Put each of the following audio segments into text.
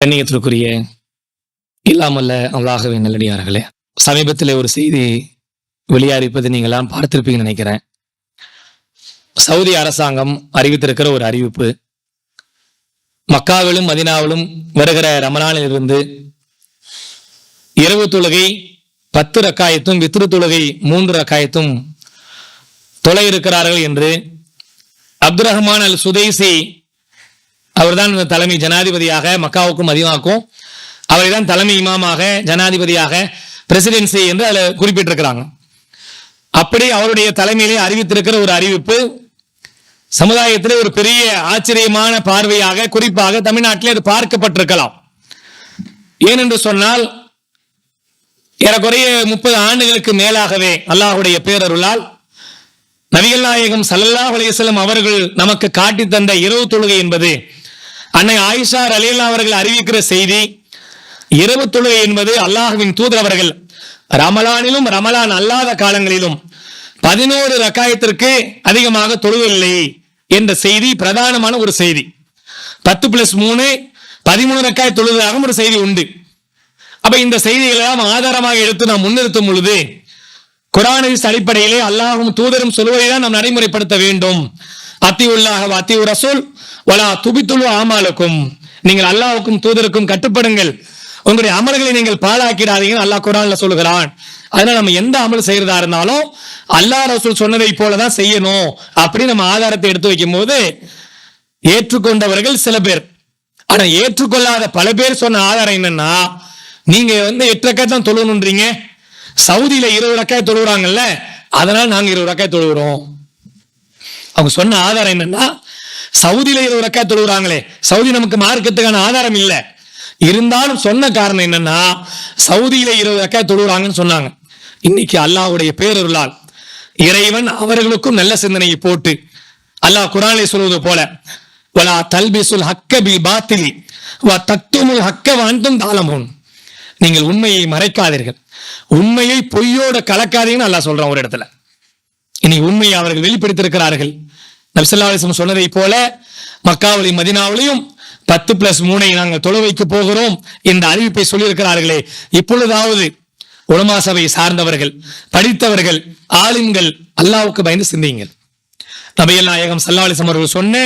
கண்ணியத்திற்குரிய இல்லாமல்ல அல்லாஹவின் நல்லடியார்களே. சமீபத்தில் ஒரு செய்தி வெளியாரிப்பதை நீங்களாம் பார்த்திருப்பீங்கன்னு நினைக்கிறேன். சவுதி அரசாங்கம் அறிவித்திருக்கிற ஒரு அறிவிப்பு. மக்காவிலும் மதினாவிலும் வருகிற ரமலானில் இருந்து இரவு தொழுகை பத்து ரக்காயத்தும் வித்ரு தொழுகை மூன்று ரக்காயத்தும் தொலை இருக்கிறார்கள் என்று அப்துல் ரஹ்மான் அல் சுதேசி அவர்தான் இந்த தலைமை ஜனாதிபதியாக மக்காவுக்கும் அதிகமாக்கும் அவரை தான் தலைமை இமாமாக ஜனாதிபதியாக பிரசிடென்சி என்று அதில் குறிப்பிட்டிருக்கிறாங்க. அப்படி அவருடைய தலைமையிலே அறிவித்திருக்கிற ஒரு அறிவிப்பு சமுதாயத்தில் ஒரு பெரிய ஆச்சரியமான பார்வையாக குறிப்பாக தமிழ்நாட்டிலே அது பார்க்கப்பட்டிருக்கலாம். ஏனென்று சொன்னால் ஏறக்குறைய முப்பது ஆண்டுகளுக்கு மேலாகவே அல்லாஹுடைய பேரருளால் நபிகள் நாயகம் சல்லல்லாஹ் அலையம் அவர்கள் நமக்கு காட்டி தந்த இரவு தொழுகை என்பது அன்னை ஆயிஷா அலியல்லா அவர்கள் அறிவிக்கிற செய்தி இரவு தொழுகை என்பது அல்லாஹுவின் தூதர் அவர்கள் ரமலானிலும் ரமலான் அல்லாத காலங்களிலும் பதினோரு ரக்காயத்திற்கு அதிகமாக தொழுவில்லை என்ற செய்தி பிரதானமான ஒரு செய்தி. பத்து பிளஸ் மூணு பதிமூணு ரக்காய் தொழுவதாகவும் ஒரு செய்தி உண்டு. அப்ப இந்த செய்திகளெல்லாம் ஆதாரமாக எடுத்து நாம் முன்னிறுத்தும் பொழுது குரானிஸ் அடிப்படையிலே அல்லாஹும் தூதரும் சொல்வதை தான் நாம் நடைமுறைப்படுத்த வேண்டும். அத்தியுள்ளாக உள்ளாக ரசூல் வலா துபித்துழு ஆமாலுக்கும். நீங்கள் அல்லாஹுக்கும் தூதருக்கும் கட்டுப்படுங்கள். உங்களுடைய அமல்களை நீங்கள் பாழாக்கிறாதீங்கன்னு அல்லாஹ் குரான்ல சொல்லுகிறான். அதனால நம்ம எந்த அமல் செய்யறதா இருந்தாலும் அல்லாஹ் ரசூல் சொன்னதை போலதான் செய்யணும் அப்படின்னு நம்ம ஆதாரத்தை எடுத்து வைக்கும் போது ஏற்றுக்கொண்டவர்கள் சில பேர். ஆனா ஏற்றுக்கொள்ளாத பல பேர் சொன்ன ஆதாரம் என்னன்னா நீங்க வந்து எட்டு ரக்காய் தான் தொழுணுன்றீங்க சவுதியில இருபது ரக்காய் தொழுகிறாங்கல்ல அதனால நாங்க இருபது ரக்காய் தொழுகிறோம். அவங்க சொன்ன ஆதாரம் என்னன்னா சவுதியில இருபது ரக்காய் தொழுகிறாங்களே சவுதி நமக்கு மார்க்கத்துக்கான ஆதாரம் இல்லை. இருந்தாலும் சொன்ன காரணம் என்னன்னா சவுதியில இருபது ரக்காய் தொழுகிறாங்கன்னு சொன்னாங்க. இன்னைக்கு அல்லாஹுடைய பேரருளால் இறைவன் அவர்களுக்கும் நல்ல சிந்தனையை போட்டு அல்லாஹ் குரானை சொல்வது போல வலா தல்பிசுல் ஹக்க பி பாத்திலி வா தத்துமுல் ஹக்க வாண்டும் தாளமும் நீங்கள் உண்மையை மறைக்காதீர்கள். உண்மையை பொய்யோட கலக்காதீங்கன்னு அல்லாஹ் சொல்றான் ஒரு இடத்துல. இனி உண்மையை அவர்கள் வெளிப்படுத்தியிருக்கிறார்கள். நபிசல்லா அலிஸ்லம் சொன்னதை போல மக்காவிலையும் மதினாவிலையும் பத்து பிளஸ் மூனை நாங்கள் தொழுவைக்கு போகிறோம் என்ற அறிவிப்பை சொல்லியிருக்கிறார்களே. இப்பொழுதாவது உலமா சபையை சார்ந்தவர்கள் படித்தவர்கள் ஆளுங்கள் அல்லாவுக்கு பயந்து சிந்தியுங்கள். நபையல் நாயகம் சல்லாலிசம் அவர்கள் சொன்ன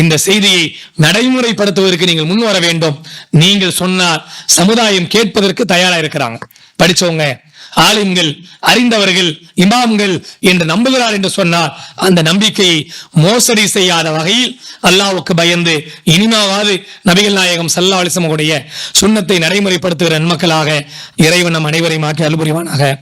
இந்த செய்தியை நடைமுறைப்படுத்துவதற்கு நீங்கள் முன் வர வேண்டும். நீங்கள் சொன்னால் சமுதாயம் கேட்பதற்கு தயாரா இருக்கிறாங்க. படிச்சவங்க ஆலிம்கள் அறிந்தவர்கள் இமாம்கள் என்று நம்புகிறார் என்று சொன்னால் அந்த நம்பிக்கையை மோசடி செய்யாத வகையில் அல்லாவுக்கு பயந்து இனிமாவது நபிகள் நாயகம் சல்லா அலிசமுடைய சுண்ணத்தை நடைமுறைப்படுத்துகிற நன்மக்களாக இறைவன் நம் அனைவரையும் மாற்றி அலுபுரிவானாக